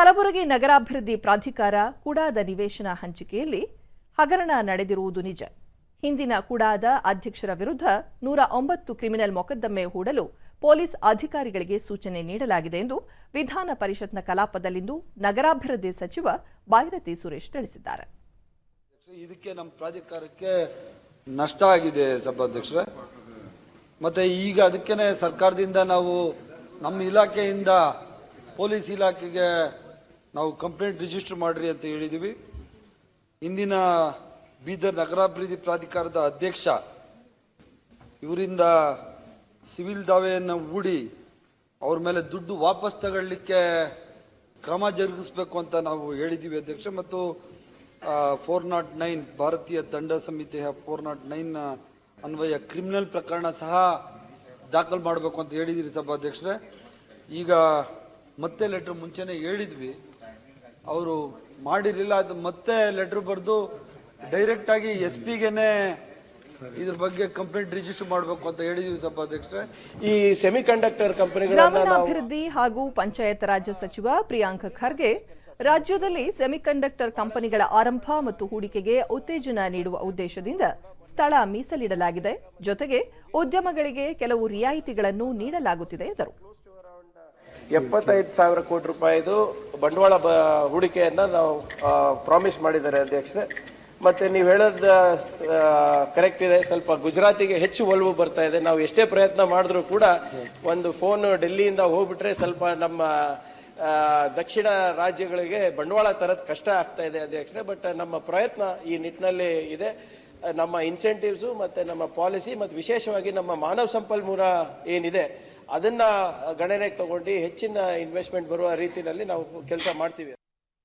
ಕಲಬುರಗಿ ನಗರಾಭಿವೃದ್ಧಿ ಪ್ರಾಧಿಕಾರ ಕುಡಾದ ನಿವೇಶನ ಹಂಚಿಕೆಯಲ್ಲಿ ಹಗರಣ ನಡೆದಿರುವುದು ನಿಜ. ಹಿಂದಿನ ಕುಡಾದ ಅಧ್ಯಕ್ಷರ ವಿರುದ್ಧ ನೂರ ಒಂಬತ್ತು ಕ್ರಿಮಿನಲ್ ಮೊಕದ್ದಮೆ ಹೂಡಲು ಪೊಲೀಸ್ ಅಧಿಕಾರಿಗಳಿಗೆ ಸೂಚನೆ ನೀಡಲಾಗಿದೆ ಎಂದು ವಿಧಾನ ಪರಿಷತ್ನ ಕಲಾಪದಲ್ಲಿಂದು ನಗರಾಭಿವೃದ್ಧಿ ಸಚಿವ ಬೈರತಿ ಸುರೇಶ್ ತಿಳಿಸಿದ್ದಾರೆ. ಇದಕ್ಕೆ ನಮ್ಮ ಪ್ರಾಧಿಕಾರಕ್ಕೆ ನಷ್ಟ ಆಗಿದೆ ಸಭಾಧ್ಯಕ್ಷರೇ ಮತ್ತೆ ಈಗ ಅದಕ್ಕೆ ಸರ್ಕಾರದಿಂದ ನಾವು ನಮ್ಮ ಇಲಾಖೆಯಿಂದ ಪೊಲೀಸ್ ಇಲಾಖೆಗೆ ನಾವು ಕಂಪ್ಲೇಂಟ್ ರಿಜಿಸ್ಟರ್ ಮಾಡ್ರಿ ಅಂತ ಹೇಳಿದ್ದೀವಿ ಇಂದಿನ ಬೀದರ್ ನಗರಾಭಿವೃದ್ಧಿ ಪ್ರಾಧಿಕಾರದ ಅಧ್ಯಕ್ಷ ಇವರಿಂದ ಸಿವಿಲ್ ದಾವೆಯನ್ನು ಹೂಡಿ ಅವ್ರ ಮೇಲೆ ದುಡ್ಡು ವಾಪಸ್ ತಗೊಳ್ಳಿಕ್ಕೆ ಕ್ರಮ ಜರುಗಿಸಬೇಕು ಅಂತ ನಾವು ಹೇಳಿದ್ದೀವಿ ಅಧ್ಯಕ್ಷ. ಮತ್ತು ಫೋರ್ ನಾಟ್ ನೈನ್ ಭಾರತೀಯ ದಂಡ ಸಮಿತಿಯ ಫೋರ್ ನಾಟ್ ನೈನ್ ಅನ್ವಯ ಕ್ರಿಮಿನಲ್ ಪ್ರಕರಣ ಸಹ ದಾಖಲು ಮಾಡಬೇಕು ಅಂತ ಹೇಳಿದಿರಿ ಸಭಾಧ್ಯಕ್ಷರೇ. ಈಗ ಮತ್ತೆ ಲೆಟ್ರ್ ಮುಂಚೆನೆ ಹೇಳಿದ್ವಿ. ಅವರು ಮಾಡಿರಲಿಲ್ಲ ಅದು ಮತ್ತೆ ಲೆಟರ್ ಬರೆದು ಡೈರೆಕ್ಟ್ ಆಗಿ ಎಸ್ ಪಿಗೆನೆ ಇದ್ರ ಬಗ್ಗೆ ಕಂಪ್ಲೇಂಟ್ ರಿಜಿಸ್ಟರ್ ಮಾಡಬೇಕು ಅಂತ ಹೇಳಿದ್ವಿ ಸಭಾಧ್ಯಕ್ಷರೇ. ಈ ಸೆಮಿ ಕಂಡಕ್ಟರ್ ಕಂಪನಿಗಳ ಅಭಿವೃದ್ಧಿ ಹಾಗೂ ಪಂಚಾಯತ್ ರಾಜ್ಯ ಸಚಿವ ಪ್ರಿಯಾಂಕ್ ಖರ್ಗೆ ರಾಜ್ಯದಲ್ಲಿ ಸೆಮಿಕಂಡಕ್ಟರ್ ಕಂಪನಿಗಳ ಆರಂಭ ಮತ್ತು ಹೂಡಿಕೆಗೆ ಉತ್ತೇಜನ ನೀಡುವ ಉದ್ದೇಶದಿಂದ ಸ್ಥಳ ಮೀಸಲಿಡಲಾಗಿದೆ. ಜೊತೆಗೆ ಉದ್ಯಮಗಳಿಗೆ ಕೆಲವು ರಿಯಾಯಿತಿಗಳನ್ನು ನೀಡಲಾಗುತ್ತಿದೆ ಎಂದರು. ಎಪ್ಪತ್ತೈದು ಸಾವಿರ ಕೋಟಿ ರೂಪಾಯಿದು ಬಂಡವಾಳ ಬ, ಹೂಡಿಕೆಯನ್ನು ನಾವು ಪ್ರಾಮಿಸ್ ಮಾಡಿದ್ದಾರೆ ಅಧ್ಯಕ್ಷರೇ. ಮತ್ತು ನೀವು ಹೇಳೋದು ಕರೆಕ್ಟ್ ಇದೆ. ಸ್ವಲ್ಪ ಗುಜರಾತಿಗೆ ಹೆಚ್ಚು ಒಲವು ಬರ್ತಾ ಇದೆ. ನಾವು ಎಷ್ಟೇ ಪ್ರಯತ್ನ ಮಾಡಿದ್ರೂ ಕೂಡ ಒಂದು ಫೋನ್ ಡೆಲ್ಲಿಯಿಂದ ಹೋಗ್ಬಿಟ್ರೆ ಸ್ವಲ್ಪ ನಮ್ಮ ದಕ್ಷಿಣ ರಾಜ್ಯಗಳಿಗೆ ಬಂಡವಾಳ ತರದ್ ಕಷ್ಟ ಆಗ್ತಾ ಇದೆ ಅಧ್ಯಕ್ಷರೇ. ಬಟ್ ನಮ್ಮ ಪ್ರಯತ್ನ ಈ ನಿಟ್ಟಿನಲ್ಲಿ ಇದೆ. ನಮ್ಮ ಇನ್ಸೆಂಟಿವ್ಸು ಮತ್ತು ನಮ್ಮ ಪಾಲಿಸಿ ಮತ್ತು ವಿಶೇಷವಾಗಿ ನಮ್ಮ ಮಾನವ ಸಂಪನ್ಮೂಲ ಏನಿದೆ ಅದನ್ನ ಗಣನೆಗೆ ತಗೊಂಡು ಹೆಚ್ಚಿನ ಇನ್ವೆಸ್ಟ್ಮೆಂಟ್ ಬರುವ ರೀತಿಯಲ್ಲಿ ನಾವು ಕೆಲಸ ಮಾಡ್ತೀವಿ.